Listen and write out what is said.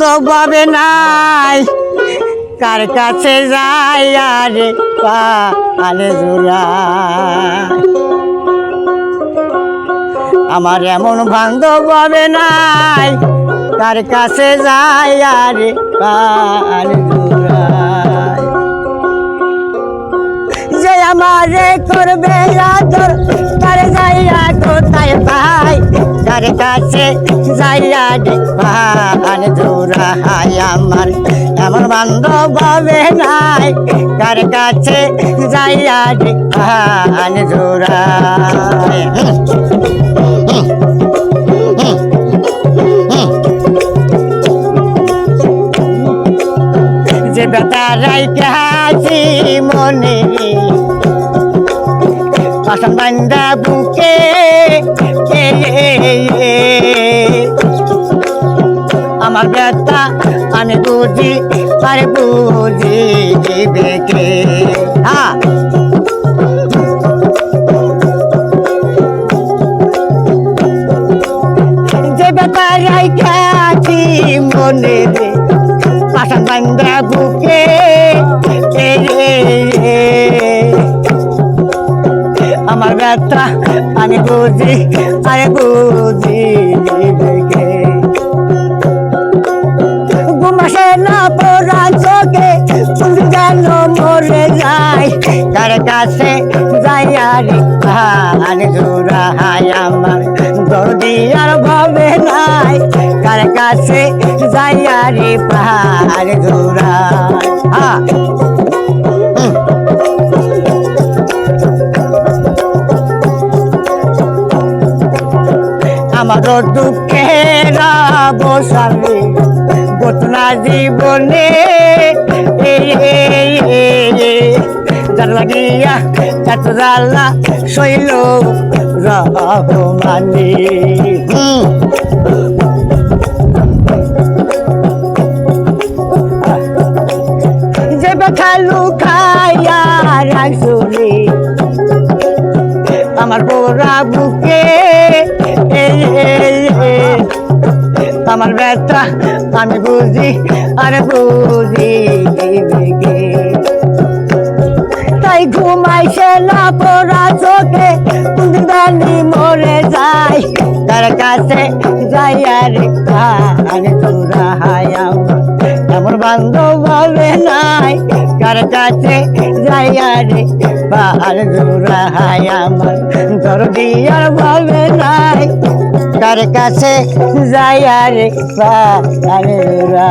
বান্ধব হবে নাই। কার কাছে যাই আরে পালে জোড়া আমার এমন বান্ধব হবে নাই। কার কাছে যাই আরে পালে করবে আদর তার যাইয়া কোথায় পাই? তার কাছে যাইয়া জোড়াই আমার। এমন বান্ধব হবে নাই। তার কাছে যাইয়া পান জোড়াই যে বেতারাই কাছি মনে পাশান বান্দা বুকে। আমার ব্যথা আমি বুঝি, আরে বুঝি বেকে হ্যাঁ যে কাছি মনে রে পাশান বান্দা ব্যথা আমি বুঝি আরে বুঝি দেখে ঘুমাসে না পড়া চোখে মরে যাই তার কাছে যাই আরে আরে জোড়াই আমার আর ভাবে নাই কাছে যাই পাহাড় জোড়াই হ্যাঁ। আমার দুঃখের বসালে গোটনা জীবনে এত শৈল রহমানি। যে খালু খাইয়া রাখলি আমার গোরা বুকে আমার ব্যথা, আমি বুঝি, আরে বুঝি তাই ঘুমাইছে না পড়া চোখে দিদানি মরে যায়। তার কাছে যাই আরে কানে তোরা হায় আমার বান্ধব হবে নাই, কার কাছে যাই আরে দুরাহাই আমার দরদি আর ভাবে নাই। কার কাছে যাই আরে পাহাড় জোড়া